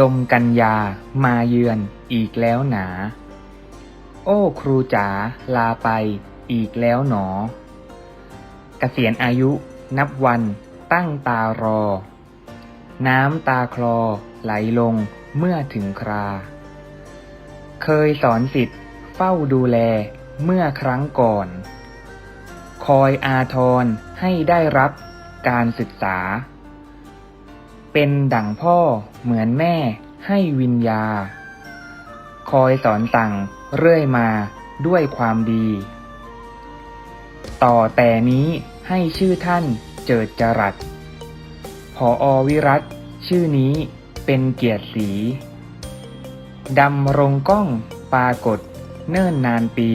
ลมกันยามาเยือนอีกแล้วหนา โอ้ครูจ๋าลาไปอีกแล้วหนอ เกษียณอายุนับวันตั้งตารอ น้ำตาคลอไหลลงเมื่อถึงครา เคยสอนสิทธิ์เฝ้าดูแลเมื่อครั้งก่อน คอยอาทรให้ได้รับการศึกษา เป็นดั่งพ่อเหมือนแม่ให้วิญญา คอยสอนสั่งเรื่อยมาด้วยความดี ต่อแต่นี้ให้ชื่อท่านเจิดจรัสพออวิรัตชื่อนี้เป็นเกียรติศรีดำรงก้องปรากฏเนิ่นนานปี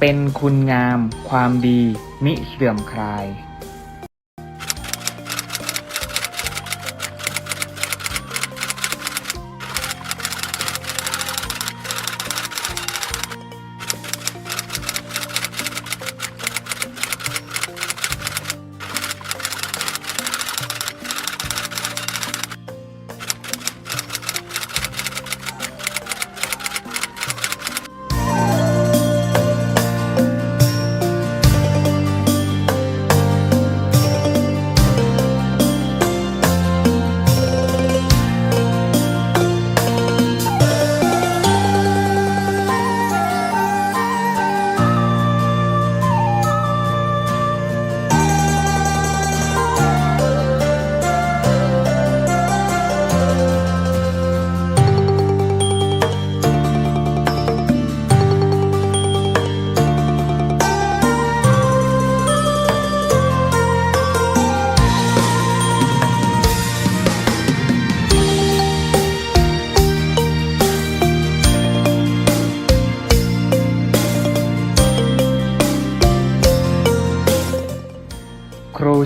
เป็นคุณงามความดีมิเสื่อมคลาย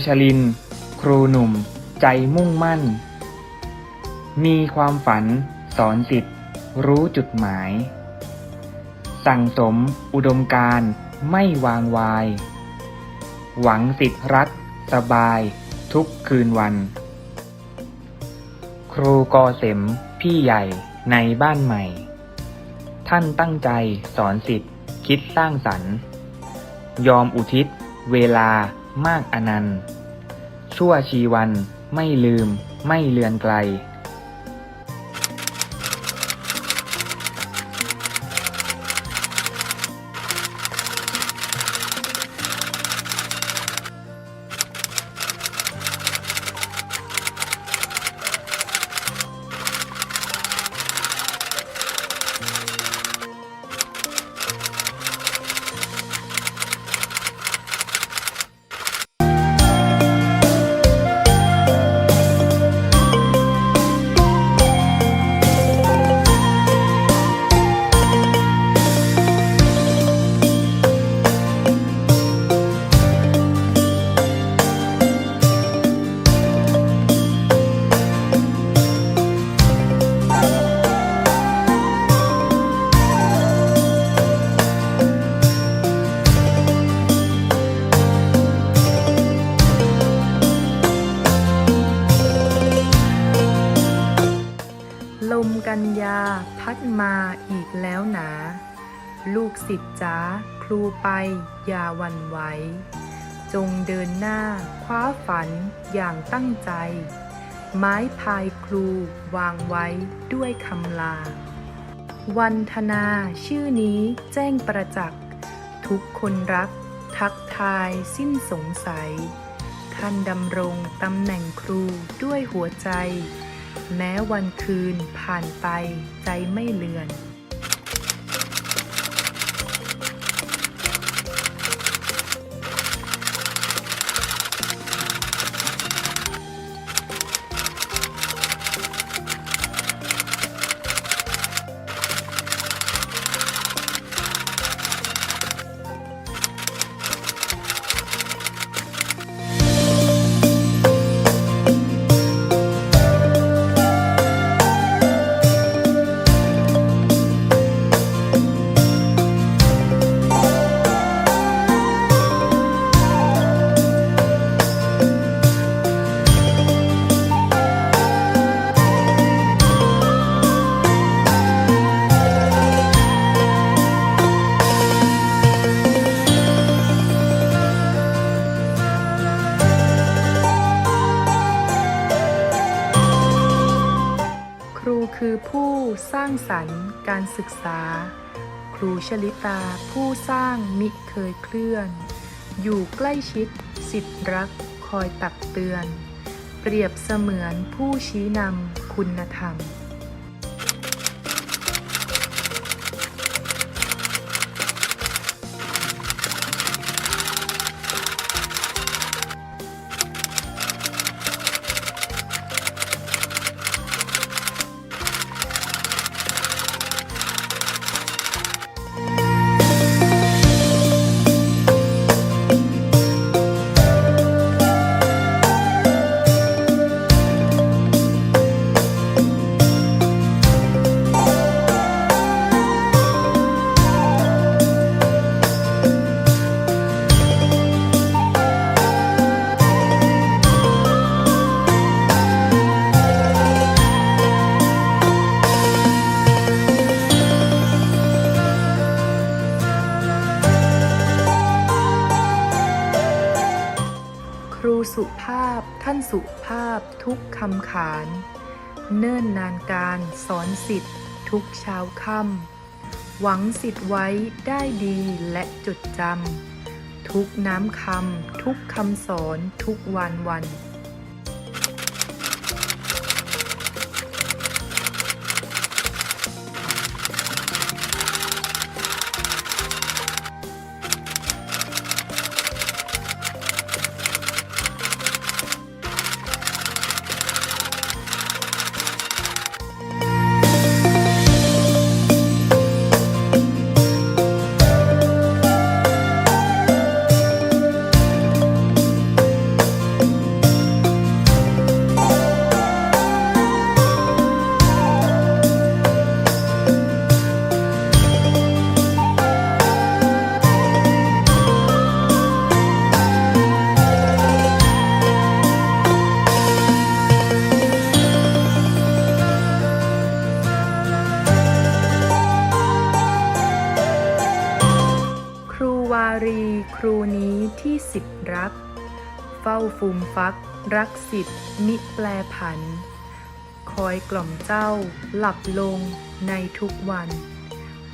ชลิน ครูหนุ่ม ใจมุ่งมั่น มีความฝัน สอนสิทธิ์ รู้จุดหมาย สั่งสม อุดมการไม่วางวาย หวังสิทธิ์รัก สบาย ทุกคืนวัน ครูกอเสม พี่ใหญ่ในบ้านใหม่ ท่านตั้งใจสอนสิทธิ์ คิดสร้างสรรค์ ยอมอุทิศ เวลามากอนันต์ ชั่วชีวัน ไม่ลืม ไม่เลือนไกลล พัดมาอีกแล้วหนา ลูกศิษย์จ๋าครูไปอย่าวันไหว จงเดินหน้าคว้าฝันอย่างตั้งใจ ไม้พายครูวางไว้ด้วยคำลา วันธนาชื่อนี้แจ้งประจักษ์ ทุกคนรัก ทักทายสิ้นสงสัย ท่านดำรงตำแหน่งครูด้วยหัวใจ แม้วันคืนผ่านไปใจไม่เลือน การศึกษา ครูชลิตาผู้สร้างมิเคยเคลื่อน อยู่ใกล้ชิด สิทธิรักคอยตักเตือน เปรียบเสมือนผู้ชี้นำคุณธรรม สุภาพ ท่านสุภาพทุกคำขาน เนิ่นนานการสอนสิทธิ์ทุกเช้าค่ำหวังสิทธิ์ไว้ได้ดีและจดจำทุกน้ำคำทุกคำสอนทุกวันวัน รีครูนี้ที่สิทธิ์รัก เฝ้าฟูมฟัก รักสิทธิ์มิแปลผัน คอยกล่อมเจ้า หลับลงในทุกวัน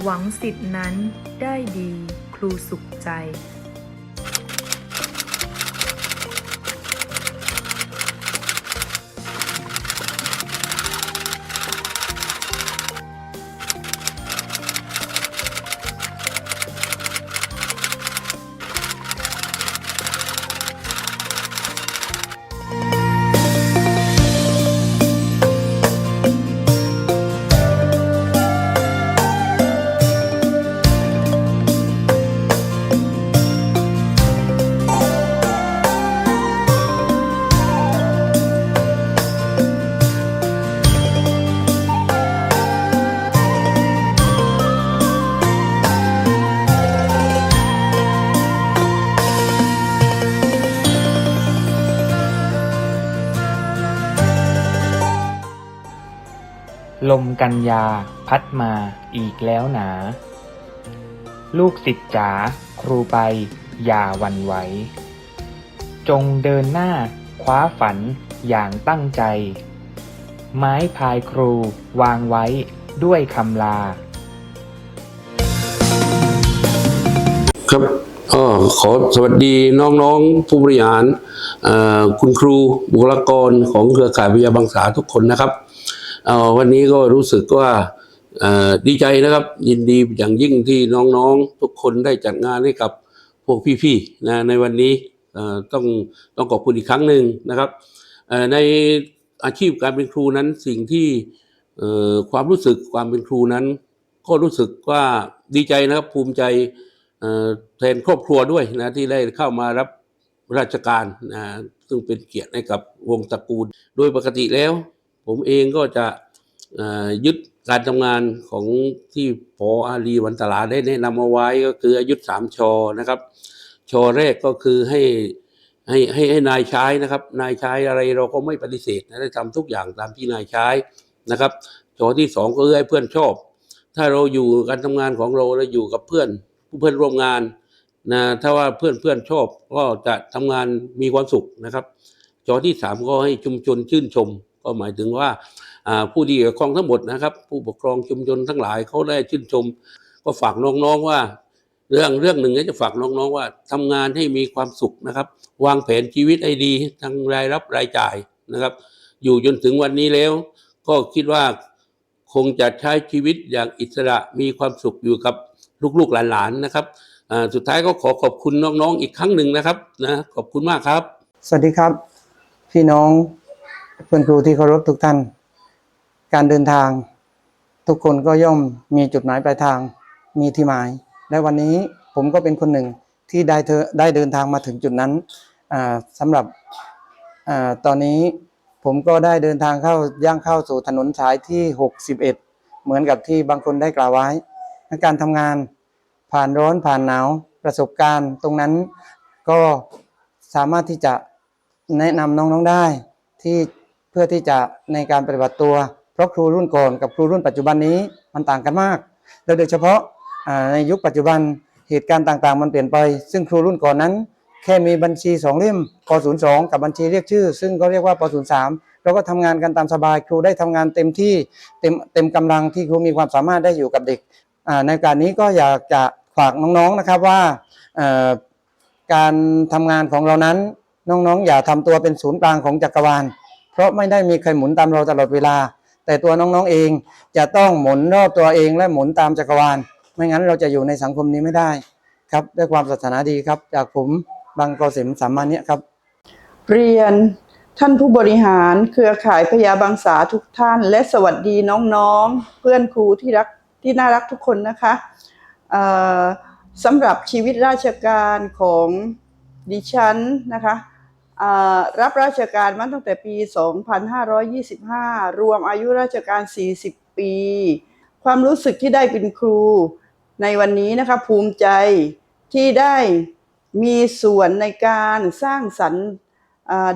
หวังสิทธินั้นได้ดีครูสุขใจ ลมกันยาพัดมาอีกแล้วหนา ลูกศิษย์จ๋าครูไปอย่าวันไหว จงเดินหน้าคว้าฝันอย่างตั้งใจ ไม้พายครูวางไว้ด้วยคำลา ครับก็ขอสวัสดีน้องๆผู้บริหารคุณครูบุคลากรของเครือข่ายวิทยาบังษาทุกคนนะครับ เอ่อวันนี้ก็รู้สึกว่าดีใจนะครับ ยินดีอย่างยิ่งที่น้องๆ ทุกคนได้จัดงานให้กับพวกพี่ๆนะในวันนี้ต้องต้องขอบคุณอีกครั้งหนึ่งนะครับในอาชีพการเป็นครูนั้นสิ่งที่ความรู้สึกความเป็นครูนั้น ก็รู้สึกว่าดีใจนะครับภูมิใจแทนครอบครัวด้วยนะที่ได้เข้ามารับราชการนะซึ่งเป็นเกียรติให้กับวงตระกูล โดยปกติแล้ว ผมเองก็จะยึดการทำงานของที่พออารีวันตลาได้แนะนำเอาไว้ก็คืออายุสามชอนะครับ ชอแรกก็คือให้ให้ให้ให้นายใช้นะครับ นายใช้อะไรเราก็ไม่ปฏิเสธนะได้ทำทุกอย่างตามที่นายใช้นะครับชอที่สองก็คือให้เพื่อนชอบ ถ้าเราอยู่การทำงานของเราเราอยู่กับเพื่อนผู้เพื่อนร่วมงานนะถ้าว่าเพื่อนเพื่อนชอบก็จะทำงานมีความสุขนะครับ จอที่สามก็ให้ชุมชนชื่นชม ก็หมายถึงว่าผู้ที่เกี่ยวข้องทั้งหมดนะครับ ผู้ปกครองชุมชนทั้งหลายเขาได้ชื่นชม ก็ฝากน้องๆว่า เรื่องเรื่องหนึ่งจะฝากน้องๆว่าทำงานให้มีความสุขนะครับ วางแผนชีวิตให้ดีทั้งรายรับรายจ่ายนะครับ อยู่จนถึงวันนี้แล้ว ก็คิดว่าคงจะใช้ชีวิตอย่างอิสระมีความสุขอยู่กับลูกๆหลานๆนะครับสุดท้ายก็ขอขอบคุณน้องๆอีกครั้งหนึ่งนะครับนะขอบคุณมากครับ สวัสดีครับ พี่น้อง เพื่อนครูที่เคารพทุกท่าน การเดินทาง ทุกคนก็ย่อมมีจุดหมายปลายทางมีที่หมาย และวันนี้ผมก็เป็นคนหนึ่งที่ได้เธอได้เดินทางมาถึงจุดนั้นอ่าสำหรับอตอนนี้ผมก็ได้เดินทางเข้าย่างเข้าสู่ถนนสายที่ 61 เหมือนกับที่บางคนได้กล่าวไว้การทำงานผ่านร้อนผ่านหนาวประสบการณ์ตรงนั้นก็สามารถที่จะแนะนำน้องๆได้ที่ เพื่อที่จะในการปฏิบัติตัว เพราะครูรุ่นก่อนกับครูรุ่นปัจจุบันนี้มันต่างกันมากและโดยเฉพาะในยุคปัจจุบันเหตุการณ์ต่างๆ มันเปลี่ยนไป ซึ่งครูรุ่นก่อนนั้น แค่มีบัญชีสองเล่มป .02 กับบัญชีเรียกชื่อ ซึ่งก็เรียกว่าป .03 เราก็ทำงานกันตามสบาย ครูได้ทำงานเต็มที่เต็มเต็มกำลังที่ครูมีความสามารถได้อยู่กับเด็กในการนี้ก็อยากจะฝากน้องๆนะครับว่าการทำงานของเรานั้นน้องๆ อย่าทำตัวเป็นศูนย์กลางของจักรวาล ราะไม่ได้มีใครหมุนตามเราตลอดเวลา แต่ตัวน้องๆเองจะต้องหมุนรอบตัวเองและหมุนตามจักรวาล ไม่งั้นเราจะอยู่ในสังคมนี้ไม่ได้ครับด้วยความศรัทธนาดีครับ จากผมบางกอเสมสามมาเนี่ยครับ เรียนท่านผู้บริหารเครือข่ายพยาบางษาทุกท่าน และสวัสดีน้องๆ เพื่อนครูที่รักที่น่ารักทุกคนนะคะสำหรับชีวิตราชการของดิฉันนะคะ รับราชการมาตั้งแต่ปี 2525 รวมอายุราชการ 40 ปี ความรู้สึกที่ได้เป็นครู ในวันนี้นะคะภูมิใจที่ได้มีส่วนในการสร้างสรรค์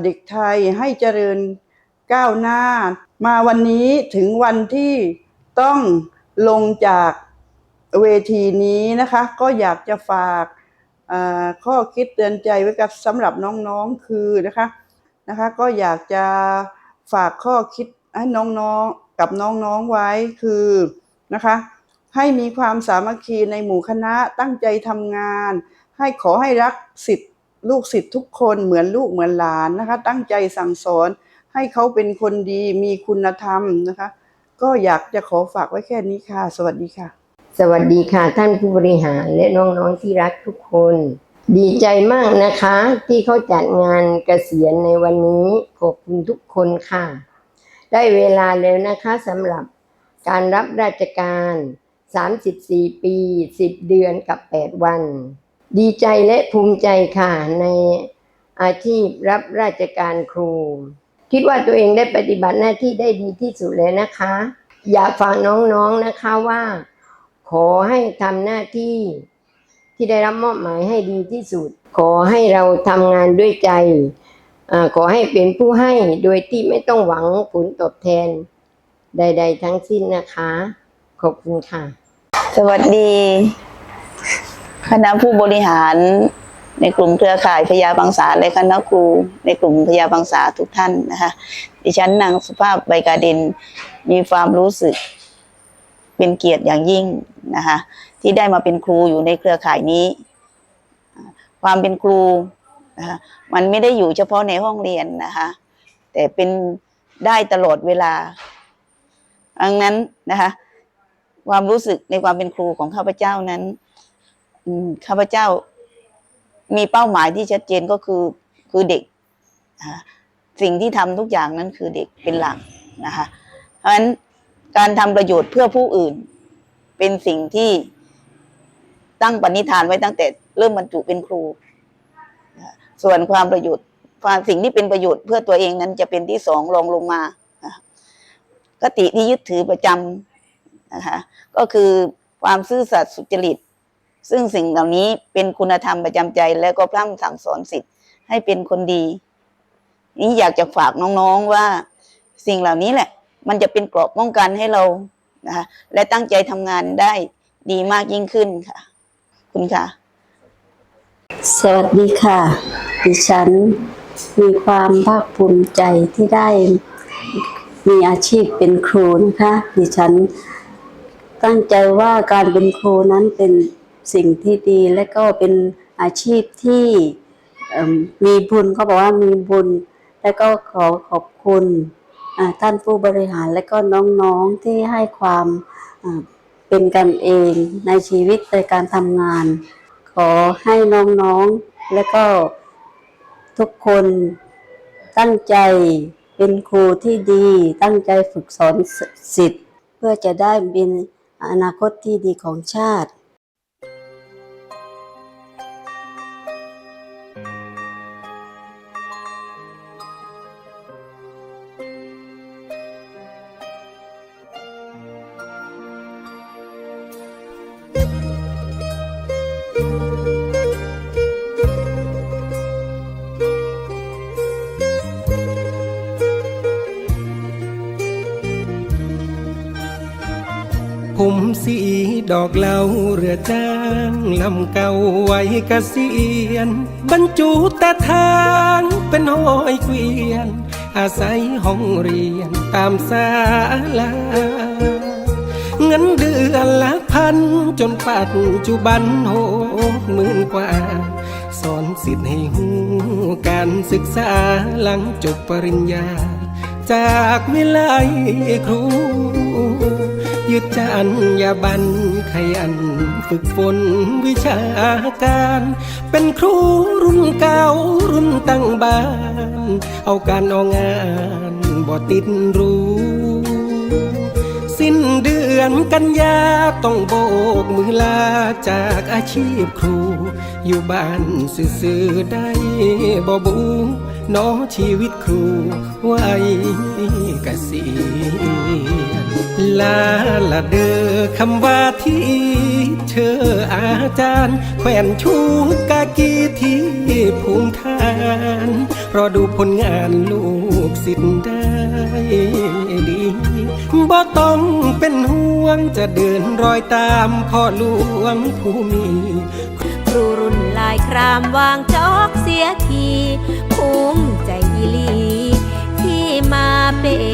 เด็กไทยให้เจริญก้าวหน้า มาวันนี้ถึงวันที่ต้องลงจากเวทีนี้นะคะ ก็อยากจะฝาก ข้อคิดเตือนใจไว้กับสำหรับน้องๆคือนะคะนะคะ ก็อยากจะฝากข้อคิดให้น้องๆกับน้องๆไว้คือนะคะ ให้มีความสามัคคีในหมู่คณะตั้งใจทำงาน ให้ขอให้รักสิทธิ์ลูกศิษย์ทุกคนเหมือนลูกเหมือนหลานนะคะ ตั้งใจสั่งสอนให้เขาเป็นคนดีมีคุณธรรมนะคะ ก็อยากจะขอฝากไว้แค่นี้ค่ะ สวัสดีค่ะ สวัสดีค่ะท่านผู้บริหารและน้องๆที่รักทุกคน ดีใจมากนะคะ ที่เขาจัดงานเกษียณในวันนี้ขอบคุณทุกคนค่ะ ได้เวลาแล้วนะคะสำหรับการรับราชการ 34 ปี 10 เดือนกับ 8 วัน ดีใจและภูมิใจค่ะในอาชีพรับราชการครู คิดว่าตัวเองได้ปฏิบัติหน้าที่ได้ดีที่สุดแล้วนะคะ อยากฝากน้องๆนะคะว่า ขอให้ทำหน้าที่ที่ได้รับมอบหมายให้ดีที่สุด ขอให้เราทำงานด้วยใจอขอให้เป็นผู้ให้โดยที่ไม่ต้องหวังผลตอบแทน ใด ๆ ทั้งสิ้นนะคะ ขอบคุณค่ะ สวัสดี คณะผู้บริหาร ในกลุ่มเครือข่ายพยาบางษาและคณะครูในกลุ่มพยาบางษาทุกท่านนะคะ ดิฉันนางสุภาพใบกาเดนมีความรู้สึก เป็นเกียรติอย่างยิ่งนะคะที่ได้มาเป็นครูอยู่ในเครือข่ายนี้ ความเป็นครูนะคะมันไม่ได้อยู่เฉพาะในห้องเรียนนะคะแต่เป็นได้ตลอดเวลาดังนั้นนะคะความรู้สึกในความเป็นครูของข้าพเจ้านั้นข้าพเจ้ามีเป้าหมายที่ชัดเจนก็คือคือเด็กสิ่งที่ทำทุกอย่างนั้นคือเด็กเป็นหลักนะคะเพราะฉะนั้น การทำประโยชน์เพื่อผู้อื่น เป็นสิ่งที่ตั้งปณิธานไว้ตั้งแต่เริ่มบรรจุเป็นครู ส่วนความประโยชน์ความสิ่งที่เป็นประโยชน์เพื่อตัวเองนั้นจะเป็นที่สองรองลงมาคติที่ยึดถือประจำนะคะก็คือความซื่อสัตย์สุจริต ซึ่งสิ่งเหล่านี้เป็นคุณธรรมประจำใจ และก็พร่ำสั่งสอนสิทธิ์ให้เป็นคนดี นี่อยากจะฝากน้องๆว่าสิ่งเหล่านี้แหละ มันจะเป็นกราะป้องกันให้เรานะคะและตั้งใจทำงานได้ดีมากยิ่งขึ้นค่ะ คุณค่ะ สวัสดีค่ะ ดิฉันมีความภาคภูมิใจที่ได้มีอาชีพเป็นครูนะคะ ดิฉันตั้งใจว่าการเป็นครูนั้นเป็นสิ่งที่ดีและก็เป็นอาชีพที่มีบุญเขาบอกว่ามีบุญ และก็ขอขอบคุณ ท่านผู้บริหารและก็น้องๆที่ให้ความเป็นกันเองในชีวิตในการทำงาน ขอให้น้องๆและก็ทุกคนตั้งใจเป็นครูที่ดีตั้งใจฝึกสอนสิทธิ์ เพื่อจะได้เป็นอนาคตที่ดีของชาติ ผมสีดอกเหลาเรือจ้างลำเก่าไว้เกษียณบรรจุตาทางเป็นห้อยเกวียน อาศัยห้องเรียนตามศาลาเงินเดือนละพันจนปัจจุบันหกหมื่นกว่า สอนสิทธิ์ให้หูการศึกษาหลังจบปริญญา จากวิไลครู ยึดจรรยาบรรณขยันฝึกฝนวิชาการ เป็นครูรุ่นเก่ารุ่นตั้งบ้าน เอาการเอางานบ่ติดรู้ สิ้นเดือนกันยาต้องโบกมือลาจากอาชีพครู อยู่บ้านซื่อๆได้บ่บูน้อชีวิตครูไว้เกษี ลาละเดอคำว่าที่เธออาจารย์ แขวนชูกากีที่ภูมิทานรอดูผลงานลูกศิษย์ได้ดีบ่ต้องเป็นห่วงจะเดินรอยตามพ่อหลวงผู้มีครูรุ่นลายครามวางจอกเสียทีภูมิใจอีลีที่มาเป็น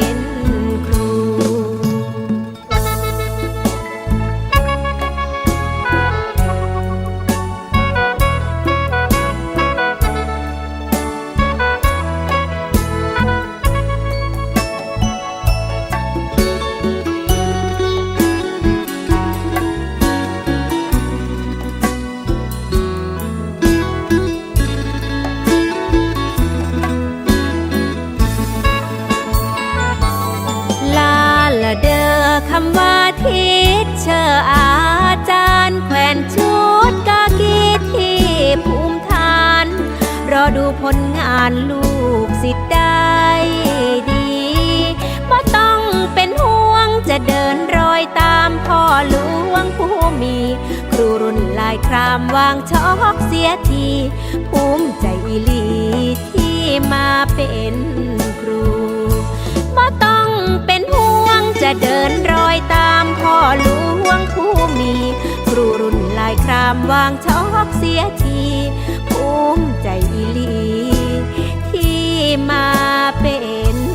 านลูกศิได้ดี บ่ต้องเป็นห่วงจะเดินรอยตามพ่อหลวงผู้มี ครูรุ่นลายครามวางช็อกเสียที ภูมิใจอีลีที่มาเป็นครูบ่ต้องเป็นห่วงจะเดินรอยตามพ่อหลวงผู้มี ครูรุ่นลายครามวางช็อกเสียทีภูมิใจลี มาเป็น